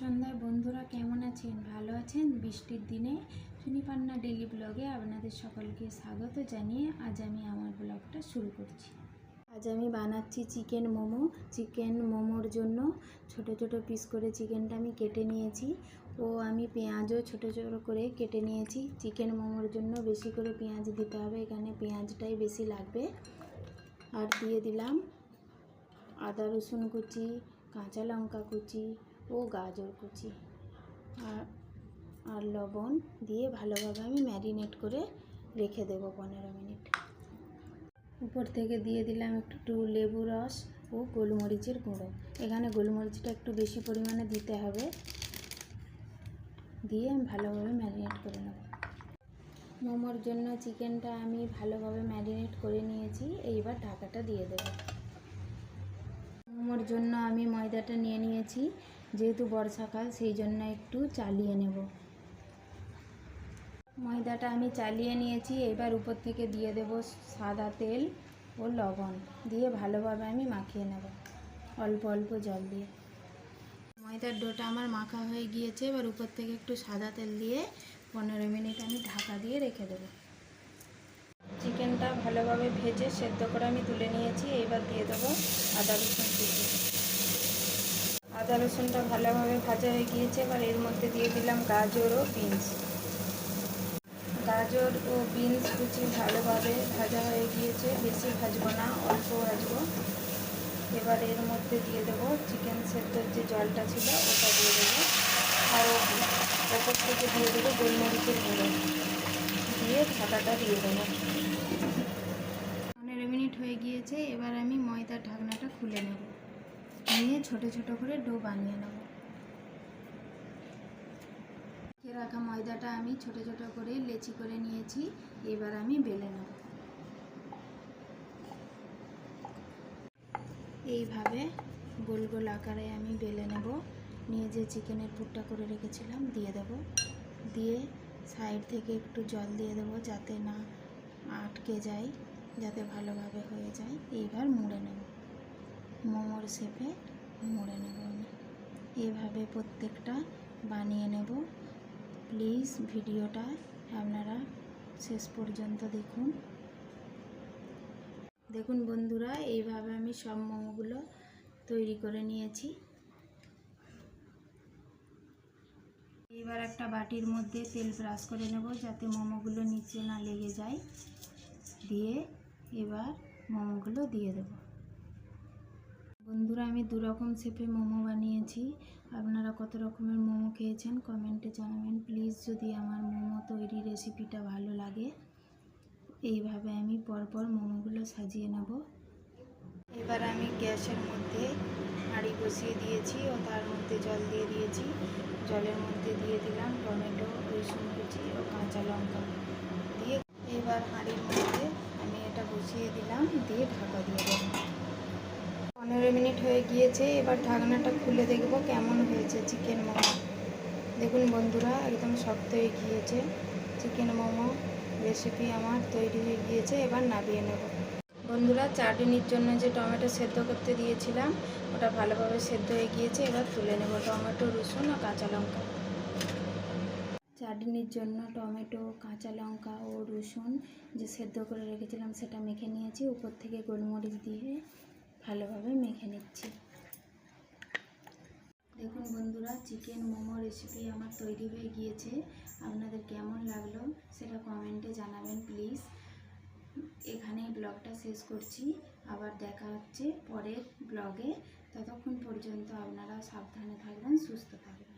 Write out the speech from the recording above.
সন্ধ্যায়। বন্ধুরা, কেমন আছেন? ভালো আছেন? বৃষ্টির দিনে সুনিপান্না ডেলি ব্লগে আপনাদের সকলকে স্বাগত জানিয়ে আজ আমি আমার ব্লগটা শুরু করছি। আজ আমি বানাচ্ছি চিকেন মোমো। চিকেন মোমোর জন্য ছোট ছোট পিস করে চিকেনটা আমি কেটে নিয়েছি। ও আমি পেঁয়াজও ছোট ছোট করে কেটে নিয়েছি। চিকেন মোমোর জন্য বেশি করে পেঁয়াজ দিতে হবে। এখানে পেঁয়াজটাই বেশি লাগবে। আর দিয়ে দিলাম আদা রসুন কুচি, কাঁচা লঙ্কা কুচি ও গাজর কুচি আর আর লবণ দিয়ে ভালোভাবে আমি ম্যারিনেট করে রেখে দেবো পনেরো মিনিট। উপর থেকে দিয়ে দিলাম একটু লেবু রস ও গোলমরিচের গুঁড়ো। এখানে গোলমরিচটা একটু বেশি পরিমাণে দিতে হবে। দিয়ে আমি ভালোভাবে ম্যারিনেট করে নেব। মোমোর জন্য চিকেনটা আমি ভালোভাবে ম্যারিনেট করে নিয়েছি। এইবার ঢাকাটা দিয়ে দেবো। জন্য আমি ময়দাটা নিয়ে নিয়েছি, যেহেতু বর্ষাকাল, সেই জন্য একটু চালিয়ে নেব। ময়দাটা আমি চালিয়ে নিয়েছি, এবার উপর থেকে দিয়ে দেব সাদা তেল ও লবণ, দিয়ে ভালোভাবে আমি মাখিয়ে নেব, অল্প অল্প জল দিয়ে। ময়দার ডোটা আমার মাখা হয়ে গিয়েছে, এবার উপর থেকে একটু সাদা তেল দিয়ে পনেরো মিনিট আমি ঢাকা দিয়ে রেখে দেবো। ভালোভাবে ভেজে সেদ্ধ করে আমি তুলে নিয়েছি, এবার দিয়ে দেবো আদা রসুন কুচি। আদা রসুনটা ভালোভাবে ভাজা হয়ে গিয়েছে, এবার এর মধ্যে দিয়ে দিলাম গাজর ও বিনস। গাজর ও বিনস কুচি ভালোভাবে ভাজা হয়ে গিয়েছে, বেশি ভাজবো না, অল্প ভাজবো। এবার এর মধ্যে দিয়ে দেবো চিকেন সেদ্ধর যে জলটা ছিল, ওটা দিয়ে দেবো। আর ওপর থেকে দিয়ে দেবো গোলমরিচের গুঁড়ো। দিয়ে ঢাকাটা দিয়ে দেবো পনেরো মিনিট হয়ে গিয়েছে এবার আমি ময়দার ঢাকনাটা খুলে নেব নিয়ে ছোট ছোট করে ডো বানিয়ে নেব। রেখে ময়দাটা আমি ছোট ছোট করে লেচি করে নিয়েছি, এবার আমি বেলে নেব। এইভাবে গোল গোল আকারে আমি বেলে নেব। নিয়ে যে চিকেনের পুরটা করে রেখেছিলাম, দিয়ে দেব। দিয়ে সাইড থেকে একটু জল দিয়ে দেবো যাতে না আটকে যায়, যাতে ভালোভাবে হয়ে যায়। এইবার মুড়ে নেব। মোমোর শেপে মুড়ে নেব আমি। এইভাবে প্রত্যেকটা বানিয়ে নেব। প্লিজ ভিডিওটা আপনারা শেষ পর্যন্ত দেখুন। দেখুন বন্ধুরা, এইভাবে আমি সব মোমোগুলো তৈরি করে নিয়েছি। এবার একটা বাটির মধ্যে তেল ব্রাশ করে নেব যাতে মোমোগুলো নিচে না লেগে যায়। দিয়ে এবার মোমোগুলো দিয়ে দেব। বন্ধুরা, আমি দু রকম শেপে মোমো বানিয়েছি। আপনারা কত রকমের মোমো খেয়েছেন কমেন্টে জানাবেন। প্লিজ যদি আমার মোমো তৈরি রেসিপিটা ভালো লাগে, এইভাবে আমি পরপর মোমোগুলো সাজিয়ে নেব। এবার আমি গ্যাসের মধ্যে হাঁড়ি বসিয়ে দিয়েছি ও তার মধ্যে জল দিয়ে দিয়েছি। জলের মধ্যে দিয়ে দিলাম টমেটো, রসুন কুচি ও কাঁচা লঙ্কা। দিয়ে এবার হাঁড়ির মধ্যে আমি এটা বসিয়ে দিলাম, দিয়ে ঢাকা দিয়ে দেবো। পনেরো মিনিট হয়ে গিয়েছে, এবার ঢাকনাটা খুলে দেখব কেমন হয়েছে চিকেন মোমো। দেখুন বন্ধুরা, একদম শক্ত হয়ে গিয়েছে চিকেন মোমো রেসিপি আমার, তৈরি হয়ে গিয়েছে, এবার নামিয়ে নেব। বন্ধুরা, চাটনির জন্য যে টমেটো সেদ্ধ করতে দিয়েছিলাম, ওটা ভালোভাবে সেদ্ধ হয়ে গিয়েছে, এবার তুলে নেব টমেটো, রসুন ও কাঁচা লঙ্কা। চাটনির জন্য টমেটো, কাঁচা লঙ্কা ও রসুন যে সেদ্ধ করে রেখেছিলাম, সেটা মেখে নিয়েছি, উপর থেকে গোলমরিচ দিয়ে। ভালোভাবে মেখে নিচ্ছি। দেখুন বন্ধুরা চিকেন মোমো রেসিপি আমার তৈরি হয়ে গিয়েছে। আপনাদের কেমন লাগল সেটা কমেন্টে জানাবেন প্লিজ এখানেই ব্লগটা শেষ করছি। আবার দেখা হচ্ছে পরের ব্লগে। ততক্ষণ পর্যন্ত আপনারা সাবধানে থাকবেন, সুস্থ থাকবেন।